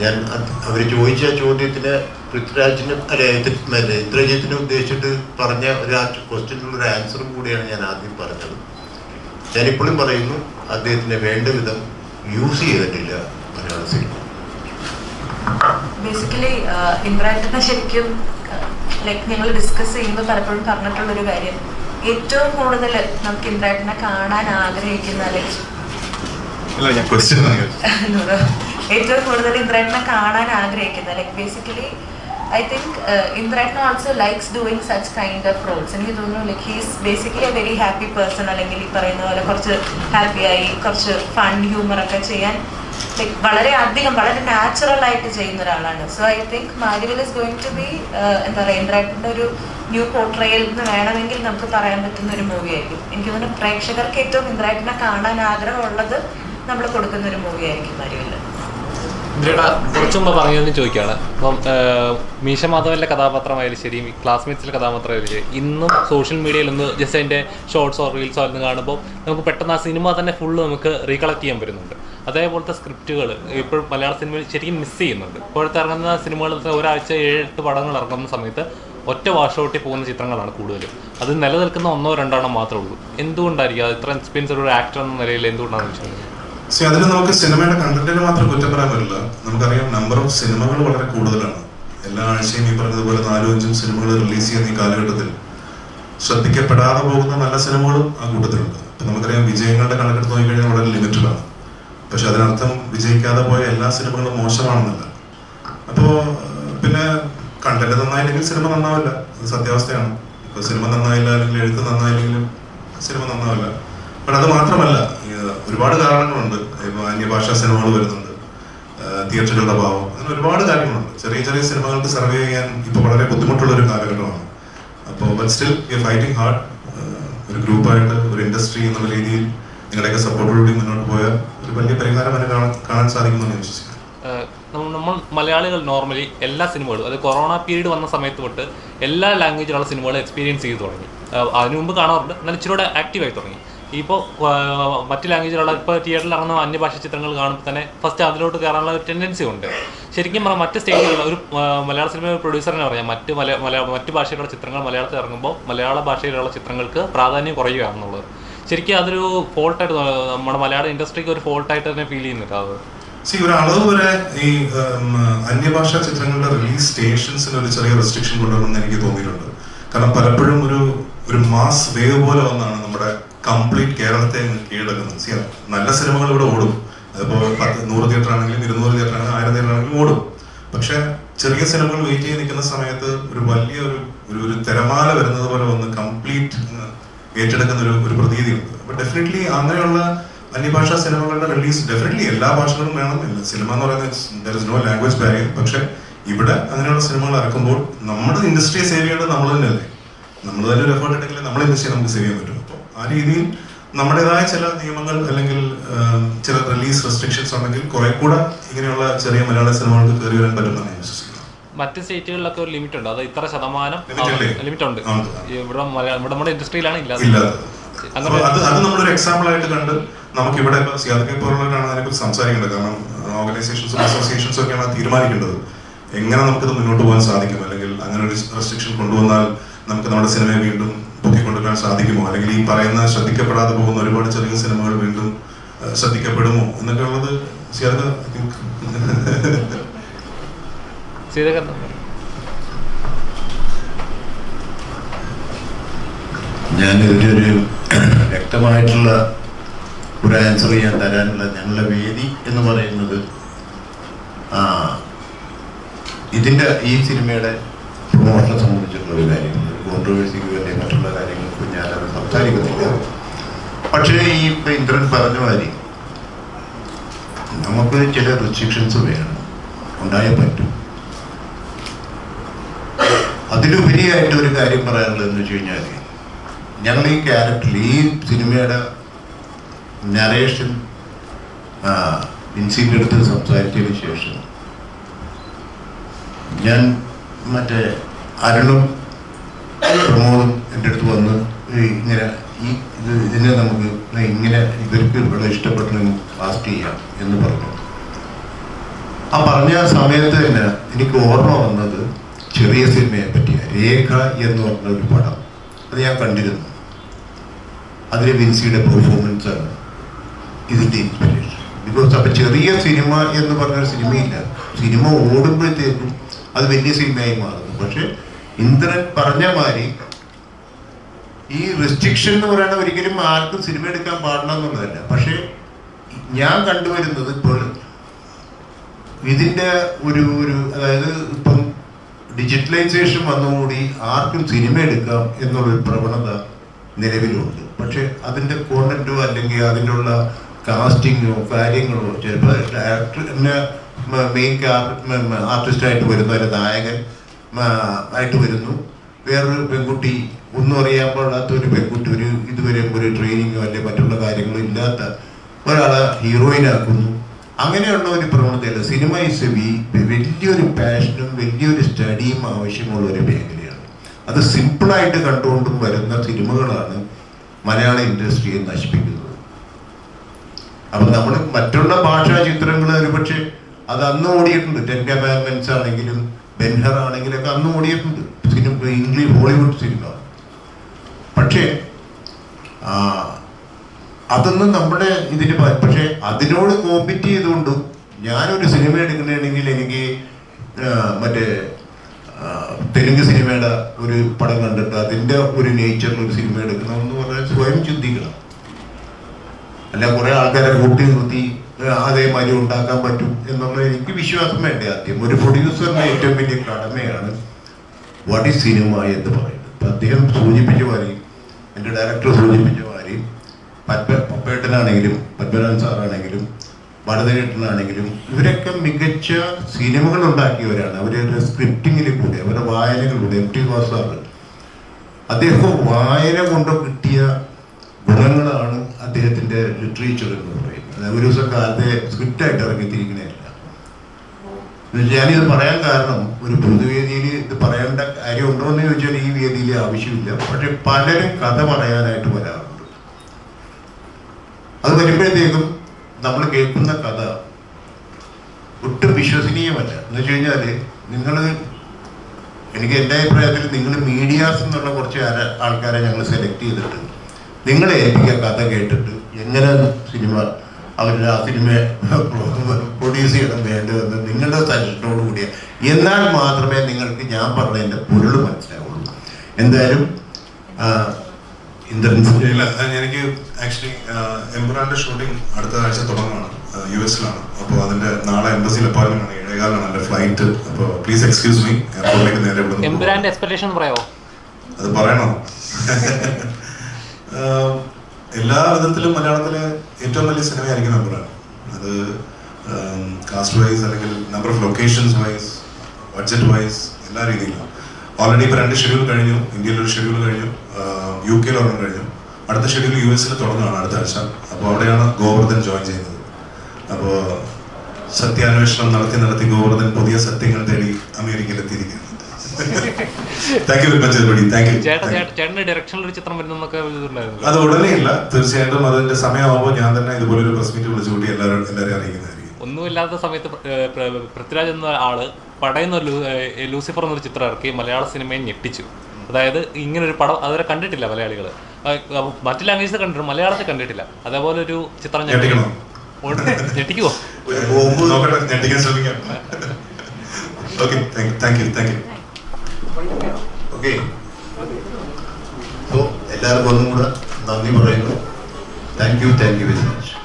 [SPEAKER 7] ഞാൻ അവർ ചോദിച്ച ചോദ്യത്തിന് പൃഥ്വിരാജിന് അല്ലെ ഇന്ദ്രജിത്തിനെ ഉദ്ദേശിച്ചിട്ട് പറഞ്ഞ ഒരു ആ ക്വസ്റ്റ്യനുള്ള ഒരു ആൻസറും കൂടിയാണ് ഞാൻ ആദ്യം പറഞ്ഞത്. ഞാനിപ്പോഴും പറയുന്നു അദ്ദേഹത്തിനെ വേണ്ട വിധം യൂസ് ചെയ്തിട്ടില്ല. മലയാള സിനിമ
[SPEAKER 3] ബേസിക്കലി ഇന്ദ്രായിട്ടിനെ ശരിക്കും ലൈക്ക് ഞങ്ങൾ ഡിസ്കസ് ചെയ്യുമ്പോൾ പലപ്പോഴും പറഞ്ഞിട്ടുള്ളൊരു കാര്യം. ഏറ്റവും കൂടുതൽ നമുക്ക് ഇന്ദ്രായിട്ടിനെ കാണാൻ ആഗ്രഹിക്കുന്ന. ഏറ്റവും കൂടുതൽ ഇന്ദ്രനെ കാണാൻ ആഗ്രഹിക്കുന്ന like basically I think Indran also likes doing such kind of roles എനിക്ക് തോന്നുന്നു like he's basically a very happy person അല്ലെങ്കിൽ ഈ പറയുന്ന പോലെ കുറച്ച് ഹാപ്പിയായി കുറച്ച് ഫൺ ഹ്യൂമർ ഒക്കെ ചെയ്യാൻ വളരെ അധികം വളരെ നാച്ചുറൽ ആയിട്ട് ചെയ്യുന്ന ഒരാളാണ്. So I think Marivil is going to be എന്താ പറയുക ഇന്ദ്രേട്ടന്റെ ഒരു ന്യൂ പോർട്രയൽ എന്ന് വേണമെങ്കിൽ നമുക്ക് പറയാൻ പറ്റുന്ന ഒരു മൂവി ആയിരിക്കും. എനിക്ക് തോന്നുന്നു പ്രേക്ഷകർക്ക് ഏറ്റവും ഇന്ദ്രായിട്ടിനെ കാണാൻ ആഗ്രഹമുള്ളത് നമ്മൾ കൊടുക്കുന്ന ഒരു മൂവി ആയിരിക്കും മാരിവൽ
[SPEAKER 1] ഇന്ദ്രയുടെ കുറച്ചു ചോദിക്കുകയാണ്. അപ്പം മീശ മാധവന്റെ കഥാപാത്രമായാലും ശരി ക്ലാസ്മേറ്റ്സിലെ കഥാപാത്രമായാലും ശരി ഇന്നും സോഷ്യൽ മീഡിയയിൽ ഒന്ന് ജസ്റ്റ് അതിന്റെ ഷോർട്സോ റീൽസോ ഒന്ന് കാണുമ്പോൾ നമുക്ക് പെട്ടെന്ന് ആ സിനിമ തന്നെ ഫുള്ള് നമുക്ക് റീകളക്ട് ചെയ്യാൻ പറ്റുന്നുണ്ട്. അതേപോലത്തെ സ്ക്രിപ്റ്റുകൾ ഇപ്പോൾ മലയാള സിനിമയിൽ ശരിക്കും മിസ് ചെയ്യുന്നുണ്ട്. ഇപ്പോഴത്തെ ഇറങ്ങുന്ന സിനിമകൾ ഒരാഴ്ച ഏഴ് എട്ട് പടങ്ങൾ ഇറങ്ങുന്ന സമയത്ത് ഒറ്റ വാഷൗട്ടിൽ പോകുന്ന ചിത്രങ്ങളാണ് കൂടുതലും. അത് നിലനിൽക്കുന്ന ഒന്നോ രണ്ടെണ്ണം മാത്രമേ ഉള്ളൂ. എന്തുകൊണ്ടായിരിക്കും? ഇത്ര എക്സ്പീരിയൻസ് ഒരു ആക്ടർ എന്ന നിലയിൽ എന്തുകൊണ്ടാണെന്ന് വെച്ചാൽ
[SPEAKER 2] സോ അതിന് നമുക്ക് സിനിമയുടെ കണ്ടന്റിന് മാത്രം കുറ്റം പറയാൻ പറ്റില്ല. നമുക്കറിയാം നമ്പർ ഓഫ് സിനിമകൾ വളരെ കൂടുതലാണ്. എല്ലാ ആഴ്ചയും ഈ പറഞ്ഞതുപോലെ നാലും അഞ്ചും സിനിമകൾ റിലീസ് ചെയ്യുന്ന ഈ കാലഘട്ടത്തിൽ ശ്രദ്ധിക്കപ്പെടാതെ പോകുന്ന നല്ല സിനിമകളും ആ കൂട്ടത്തിലുണ്ട്. നമുക്കറിയാം വിജയങ്ങളുടെ കണക്കെടുത്ത് നോക്കിക്കഴിഞ്ഞാൽ വളരെ ലിമിറ്റഡ് ആണ്. പക്ഷെ അതിനർത്ഥം വിജയിക്കാതെ പോയ എല്ലാ സിനിമകളും മോശമാണെന്നല്ല. അപ്പോ പിന്നെ കണ്ടന്റ് നന്നായില്ലെങ്കിൽ സിനിമ നന്നാവില്ല. അത് സത്യാവസ്ഥയാണ്. ഇപ്പൊ സിനിമ നന്നായില്ല അല്ലെങ്കിൽ എഴുത്ത് നന്നായില്ലെങ്കിലും സിനിമ നന്നാവില്ല. ബട്ട് അത് മാത്രമല്ല ഒരുപാട് കാരണങ്ങളുണ്ട്. ഇപ്പോൾ അന്യഭാഷാ സിനിമകൾ വരുന്നുണ്ട്. തിയേറ്ററുകളുടെ ഭാവം അങ്ങനെ ഒരുപാട് കാര്യങ്ങളുണ്ട്. ചെറിയ ചെറിയ സിനിമകൾക്ക് സർവേ ചെയ്യാൻ ഇപ്പോൾ വളരെ ബുദ്ധിമുട്ടുള്ള ഒരു കാലഘട്ടമാണ് അപ്പോൾ but still you fighting hard ഒരു ഗ്രൂപ്പായിട്ട് ഒരു ഇൻഡസ്ട്രി എന്നുള്ള രീതിയിൽ നിങ്ങളുടെയൊക്കെ സപ്പോർട്ടോടുകൂടി മുന്നോട്ട് പോയാൽ ഒരു കാണാൻ
[SPEAKER 1] നമ്മൾ മലയാളികൾ നോർമലി എല്ലാ സിനിമകളും അത് കൊറോണ പീരീഡ് വന്ന സമയത്ത് തൊട്ട് എല്ലാ ലാംഗ്വേജിലുള്ള സിനിമകളും എക്സ്പീരിയൻസ് ചെയ്തു തുടങ്ങി. അതിനു മുമ്പ് കാണാറുണ്ട് എന്നാൽ ഇച്ചിരി കൂടെ ആക്റ്റീവായി തുടങ്ങി. ഇപ്പോൾ മറ്റു ലാംഗ്വേജിലുള്ള ഇപ്പോൾ തിയേറ്ററിൽ ഇറങ്ങുന്ന അന്യഭാഷ ചിത്രങ്ങൾ കാണുമ്പോൾ തന്നെ ഫസ്റ്റ് അതിലോട്ട് കയറാനുള്ള ഒരു ടെൻഡൻസി ഉണ്ട്. ശരിക്കും പറഞ്ഞാൽ മറ്റ് സ്റ്റേജിലുള്ള ഒരു മലയാള സിനിമ പ്രൊഡ്യൂസറിനെ പറയാം മറ്റ് മല മലയാള മറ്റ് ഭാഷയിലുള്ള ചിത്രങ്ങൾ മലയാളത്തിൽ ഇറങ്ങുമ്പോൾ മലയാള ഭാഷയിലുള്ള ചിത്രങ്ങൾക്ക് പ്രാധാന്യം കുറയുകയാണെന്നുള്ളത്. ശരിക്കും അതൊരു ഫോൾട്ടായിട്ട് നമ്മുടെ മലയാള ഇൻഡസ്ട്രിക്ക് ഒരു ഫോൾട്ടായിട്ട് തന്നെ ഫീൽ ചെയ്യുന്നുണ്ട് അത്.
[SPEAKER 2] സി ഒരു അളവ് വരെ ഈ അന്യഭാഷാ ചിത്രങ്ങളുടെ റിലീസ് സ്റ്റേഷൻസിന് ഒരു ചെറിയ റെസ്ട്രിക്ഷൻ കൊണ്ടുവരണമെന്ന് എനിക്ക് തോന്നിയിട്ടുണ്ട്. കാരണം പലപ്പോഴും ഒരു ഒരു മാസ് വേവ് പോലെ വന്നാണ് നമ്മുടെ കംപ്ലീറ്റ് കേരളത്തെ കീഴടക്കുന്നത്. നല്ല സിനിമകൾ ഇവിടെ ഓടും. അതിപ്പോ പത്ത് നൂറ് തിയേറ്റർ ആണെങ്കിലും ഇരുന്നൂറ് തിയേറ്റർ ആണെങ്കിലും ആയിരം തിയേറ്റർ ആണെങ്കിലും ഓടും. പക്ഷെ ചെറിയ സിനിമകൾ വെയിറ്റ് ചെയ്ത് നിൽക്കുന്ന സമയത്ത് ഒരു വലിയ ഒരു ഒരു തിരമാല വരുന്നത് പോലെ വന്ന് കംപ്ലീറ്റ് ഏറ്റെടുക്കുന്ന ഒരു ഒരു പ്രതീതിയുണ്ട്. അപ്പൊ ഡെഫിനറ്റ്ലി അങ്ങനെയുള്ള അന്യഭാഷാ സിനിമകളുടെ റിലീസ് ഡെഫിനറ്റ്ലി എല്ലാ ഭാഷകളും വേണം ഇല്ല സിനിമ എന്ന് പറയുന്നത് നോ ലാംഗ്വേജ് ബാരിയർ പക്ഷെ ഇവിടെ അങ്ങനെയുള്ള സിനിമകൾ ഇറക്കുമ്പോൾ നമ്മുടെ ഇൻഡസ്ട്രിയെ സേവ് ചെയ്യേണ്ടത് നമ്മൾ തന്നെയല്ലേ? നമ്മൾ തന്നെ ഒരു എഫേർട്ട് ഉണ്ടെങ്കിൽ നമ്മുടെ ഇൻഡസ്ട്രിയെ നമുക്ക് സേവ് ചെയ്യാൻ പറ്റും. അപ്പോൾ ആ രീതിയിൽ നമ്മുടേതായ ചില നിയമങ്ങൾ അല്ലെങ്കിൽ ചില റിലീസ് റെസ്ട്രിക്ഷൻസ് ഉണ്ടെങ്കിൽ കുറെ കൂടെ ഇങ്ങനെയുള്ള ചെറിയ മലയാള സിനിമകൾക്ക് കയറി വരാൻ പറ്റുമെന്നാണ് ഞാൻ വിശ്വസിക്കുന്നത്.
[SPEAKER 1] മറ്റ് സ്റ്റേറ്റുകളിലൊക്കെ ഒരു ലിമിറ്റ് ഉണ്ട് അത് ഇത്ര ശതമാനം ലിമിറ്റ് ഉണ്ട്. ഇവിടെ ഇവിടെ നമ്മുടെ ഇൻഡസ്ട്രിയിലാണ് ഇല്ലാതെ
[SPEAKER 2] അത് അത് നമ്മളൊരു എക്സാമ്പിൾ ആയിട്ട് കണ്ട് നമുക്ക് ഇവിടെ സിയാദക്കെ പോലുള്ളവരാണ് അതിനെക്കുറിച്ച് സംസാരിക്കേണ്ടത്. കാരണം ഓർഗനൈസേഷൻസും അസോസിയേഷൻസും ഒക്കെയാണ് തീരുമാനിക്കേണ്ടത്. എങ്ങനെ നമുക്കിത് മുന്നോട്ട് പോകാൻ സാധിക്കും? അല്ലെങ്കിൽ അങ്ങനെ ഒരു റെസ്ട്രിക്ഷൻ കൊണ്ടുവന്നാൽ നമുക്ക് നമ്മുടെ സിനിമയെ വീണ്ടും പൊക്കിക്കൊണ്ടുവരാൻ സാധിക്കുമോ? അല്ലെങ്കിൽ ഈ പറയുന്ന ശ്രദ്ധിക്കപ്പെടാതെ പോകുന്ന ഒരുപാട് ചെറിയ സിനിമകൾ വീണ്ടും ശ്രദ്ധിക്കപ്പെടുമോ? എന്നൊക്കെ ഉള്ളത് സിയാദ ഐ തിങ്ക്
[SPEAKER 1] സീതക
[SPEAKER 7] ഞാൻ ഇതിനൊരു വ്യക്തമായിട്ടുള്ള ഒരു ആൻസർ ചെയ്യാൻ തരാനുള്ള ഞങ്ങളുടെ വേദി എന്ന് പറയുന്നത് ഇതിന്റെ ഈ സിനിമയുടെ പ്രൊമോഷനെ സംബന്ധിച്ചിട്ടുള്ള ഒരു കാര്യങ്ങൾ കോൺട്രവേഴ്സിക്ക് വേണ്ടി മറ്റുള്ള കാര്യങ്ങൾക്ക് ഞാനത് സംസാരിക്കുന്നില്ല പക്ഷേ ഈ ഇപ്പം ഇന്ദ്രൻ പറഞ്ഞ മാതിരി നമുക്ക് ചില റെസ്ട്രിക്ഷൻസ് വേണം. ഉണ്ടായേ പറ്റും. അതിലുപരിയായിട്ട് ഒരു കാര്യം പറയാനുള്ളത് എന്ന് വെച്ച് കഴിഞ്ഞാൽ ഞങ്ങൾ ഈ ക്യാരക്ടറിൽ ഈ സിനിമയുടെ നരേഷൻ വിൻസിന്റെ അടുത്ത് സംസാരിച്ചതിന് ശേഷം ഞാൻ മറ്റേ അരുണും പ്രമോദും എന്റെ അടുത്ത് വന്ന് ഇങ്ങനെ ഈ ഇത് ഇതിനെ നമുക്ക് ഇങ്ങനെ ഇവർക്ക് ഇവിടെ ഇഷ്ടപ്പെട്ട കാസ്റ്റ് ചെയ്യാം എന്ന് പറഞ്ഞു. ആ പറഞ്ഞ സമയത്ത് തന്നെ എനിക്ക് ഓർമ്മ വന്നത് ചെറിയ സിനിമയെ പറ്റിയ രേഖ എന്ന് പറഞ്ഞ ഒരു പടം. അത് ഞാൻ കണ്ടിരുന്നു. അതിലെ വിൻസിയുടെ പെർഫോമൻസ് ആണ് ഇതിന്റെ ഇൻസ്പിറേഷൻ ബിക്കോസ് അപ്പം ചെറിയ സിനിമ എന്ന് പറഞ്ഞൊരു സിനിമയില്ല. സിനിമ ഓടുമ്പോഴത്തേക്കും അത് വലിയ സിനിമയായി മാറുന്നു. പക്ഷേ ഇന്ദ്രൻ പറഞ്ഞ മാതിരി ഈ റെസ്ട്രിക്ഷൻ എന്ന് പറയുന്നത് ഒരിക്കലും ആർക്കും സിനിമ എടുക്കാൻ പാടില്ല എന്നുള്ളതല്ല. പക്ഷേ ഞാൻ കണ്ടുവരുന്നത് ഇപ്പോൾ ഇതിന്റെ ഒരു ഒരു അതായത് ഇപ്പം ഡിജിറ്റലൈസേഷൻ വന്നുകൂടി ആർക്കും സിനിമ എടുക്കാം എന്നുള്ളൊരു പ്രവണത നിലവിലുണ്ട്. പക്ഷെ അതിന്റെ കോണ്ടന്റോ അല്ലെങ്കിൽ അതിനുള്ള കാസ്റ്റിങ്ങോ കാര്യങ്ങളോ ചിലപ്പോൾ ഡയറക്ടറിന് മെയിൻ ആർട്ടിസ്റ്റായിട്ട് വരുന്ന ഒരു നായകൻ ആയിട്ട് വരുന്നു. വേറൊരു പെൺകുട്ടി ഒന്നും അറിയാൻ പാടാത്ത ഒരു പെൺകുട്ടി ഒരു ഇതുവരെ ഒരു ട്രെയിനിങ്ങോ അല്ലെങ്കിൽ മറ്റുള്ള കാര്യങ്ങളോ ഇല്ലാത്ത ഒരാളെ ഹീറോയിനാക്കുന്നു അങ്ങനെയുള്ള ഒരു പ്രവണതയല്ല സിനിമ ഇസ് എ വലിയൊരു പാഷനും വലിയൊരു സ്റ്റഡിയും ആവശ്യമുള്ള ഒരു മേഖലയാണ്. അത് സിമ്പിളായിട്ട് കണ്ടുകൊണ്ടും വരുന്ന സിനിമകളാണ് മലയാള ഇൻഡസ്ട്രിയെ നശിപ്പിക്കുന്നത്. അപ്പം നമ്മൾ മറ്റുള്ള ഭാഷാ ചിത്രങ്ങൾ ഒരുപക്ഷെ അത് അന്ന് ഓടിയിട്ടുണ്ട്. ടെൻ കമാൻമെന്റ്സ് ആണെങ്കിലും ബെൻഹർ ആണെങ്കിലൊക്കെ അന്ന് ഓടിയിട്ടുണ്ട്. സിനിമ ഇംഗ്ലീഷ് ഹോളിവുഡ് സിനിമ പക്ഷേ അതൊന്നും നമ്മുടെ ഇതിന് പക്ഷെ അതിനോട് കോമ്പറ്റ് ചെയ്തുകൊണ്ടും ഞാനൊരു സിനിമ എടുക്കുകയാണെങ്കിൽ എനിക്ക് മറ്റേ തെലുങ്ക് സിനിമയുടെ ഒരു പടം കണ്ടിട്ട് അതിന്റെ ഒരു നേച്ചറിൽ ഒരു സിനിമ എടുക്കണമെന്ന് പറഞ്ഞാൽ സ്വയം ചിന്തിക്കണം. അല്ല കുറെ ആൾക്കാരെ കൂട്ടി നിർത്തി അതേമാതിരി ഉണ്ടാക്കാൻ പറ്റും എന്നുള്ള എനിക്ക് വിശ്വാസം വേണ്ടേ ആദ്യം. ഒരു പ്രൊഡ്യൂസറിന്റെ ഏറ്റവും വലിയ കടമയാണ് വാട്ട് സിനിമ എന്ന് പറയുന്നത്. അദ്ദേഹം സൂചിപ്പിച്ച പോലെ എന്റെ ഡയറക്ടർ സൂചിപ്പിച്ച പത്മ പപ്പേട്ടനാണെങ്കിലും പത്മനാഭൻ സാറാണെങ്കിലും ഭരതേട്ടനാണെങ്കിലും ഇവരൊക്കെ മികച്ച സിനിമകൾ ഉണ്ടാക്കിയവരാണ്. അവരുടെ സ്ക്രിപ്റ്റിങ്ങിലൂടെ അവരുടെ വായനകളിലൂടെ എം ടി വാസാറ് അദ്ദേഹം വായന കൊണ്ട് കിട്ടിയ ഗുണങ്ങളാണ് അദ്ദേഹത്തിന്റെ ലിറ്ററേച്ചർ എന്ന് പറയുന്നത്. ഒരു ദിവസം കാലത്തെ സ്ക്രിപ്റ്റായിട്ട് ഇറങ്ങിത്തിരിക്കണേയല്ല. ഞാനിത് പറയാൻ കാരണം ഒരു പൊതുവേദിയിൽ ഇത് പറയേണ്ട കാര്യമുണ്ടോ എന്ന് ചോദിച്ചാൽ ഈ വേദിയിൽ ആവശ്യമില്ല. പക്ഷെ പലരും കഥ പറയാനായിട്ട് വരാറുണ്ട്. അത് വരുമ്പോഴത്തേക്കും നമ്മൾ കേൾക്കുന്ന കഥ ഒട്ടും വിശ്വസനീയമല്ല. എന്ന് വെച്ച് കഴിഞ്ഞാൽ നിങ്ങൾ എനിക്ക് എന്റെ അഭിപ്രായത്തിൽ നിങ്ങൾ മീഡിയാസ് എന്നുള്ള കുറച്ച് ആൾക്കാരെ ഞങ്ങൾ സെലക്ട് ചെയ്തിട്ട് നിങ്ങളെ ഏൽപ്പിക്കുക കഥ കേട്ടിട്ട് എങ്ങനെ സിനിമ അവരുടെ ആ സിനിമ പ്രൊഡ്യൂസ് ചെയ്യണം വേണ്ടതെന്ന് നിങ്ങളുടെ സജഷനോട് കൂടിയ എന്നാൽ മാത്രമേ നിങ്ങൾക്ക് ഞാൻ പറഞ്ഞതിന്റെ പൊരുൾ മനസ്സിലാവുള്ളൂ. എന്തായാലും
[SPEAKER 2] ഇല്ല എനിക്ക് ആക്ച്വലി എംബ്രാന്റെ ഷൂട്ടിംഗ് അടുത്ത ആഴ്ച തുടങ്ങുകയാണ് യു എസിലാണ്. അപ്പോൾ അതിന്റെ നാളെ എംബസിയിൽ അപ്പോയിന്റ്മെന്റ് ആണ്. ഏഴേകാലാണ് എന്റെ ഫ്ലൈറ്റ് അപ്പോൾ പ്ലീസ് എക്സ്ക്യൂസ് മീ എയർപോർട്ടിലേക്ക് നേരെ
[SPEAKER 8] എംബ്രാന്റെ എക്സ്പെക്ടേഷൻ പറയാമോ
[SPEAKER 2] അത് പറയണോ? എല്ലാ വിധത്തിലും മലയാളത്തിലെ ഏറ്റവും വലിയ സിനിമയായിരിക്കും എംബ്രാൻ അത് കാസ്റ്റ് വൈസ് അല്ലെങ്കിൽ number of locations wise budget wise എല്ലാ രീതിയിലും. ഓൾറെഡി ഇപ്പോൾ രണ്ട് ഷെഡ്യൂൾ കഴിഞ്ഞു. ഇന്ത്യയിൽ ഒരു ഷെഡ്യൂൾ കഴിഞ്ഞു. യു കെയിൽ ഒരെണ്ണം കഴിഞ്ഞു. അടുത്ത ഷെഡ്യൂൾ യു എസിൽ തുടങ്ങുകയാണ് അടുത്ത ആഴ്ച. അപ്പോൾ അവിടെയാണ് ഗോവർദ്ധൻ ജോയിൻ ചെയ്യുന്നത്. അപ്പോൾ സത്യാന്വേഷണം നടത്തി നടത്തി ഗോവർദ്ധൻ പുതിയ സത്യങ്ങൾ തേടി
[SPEAKER 8] ഇതുണ്ടായിരുന്നു.
[SPEAKER 2] അത് ഉടനെ ഇല്ല തീർച്ചയായിട്ടും അതിന്റെ സമയമാകുമ്പോൾ ഞാൻ തന്നെ ഇതുപോലെ ഒരു പ്രസ് മീറ്റ് വിളിച്ചുകൂട്ടി എല്ലാവരും എല്ലാവരെയും അറിയിക്കുന്നതായിരിക്കും.
[SPEAKER 8] ഒന്നുമില്ലാത്ത സമയത്ത് പൃഥ്വിരാജ് എന്ന ആൾ പടയുന്ന ഒരു ലൂസിഫർ എന്നൊരു ചിത്രം ഇറക്കി മലയാള സിനിമയെ ഞെട്ടിച്ചു. അതായത് ഇങ്ങനെ ഒരു പടം അതുവരെ കണ്ടിട്ടില്ല മലയാളികൾ മറ്റു ലാംഗ്വേജ് കണ്ടിട്ടുണ്ട് മലയാളത്തിൽ കണ്ടിട്ടില്ല. അതേപോലെ ഒരു ചിത്രം. ഞെട്ടിക്കുവോ?
[SPEAKER 7] എല്ലാവർക്കും ഒന്നും കൂടെ നന്ദി പറയുന്നു. Thank you thank you very much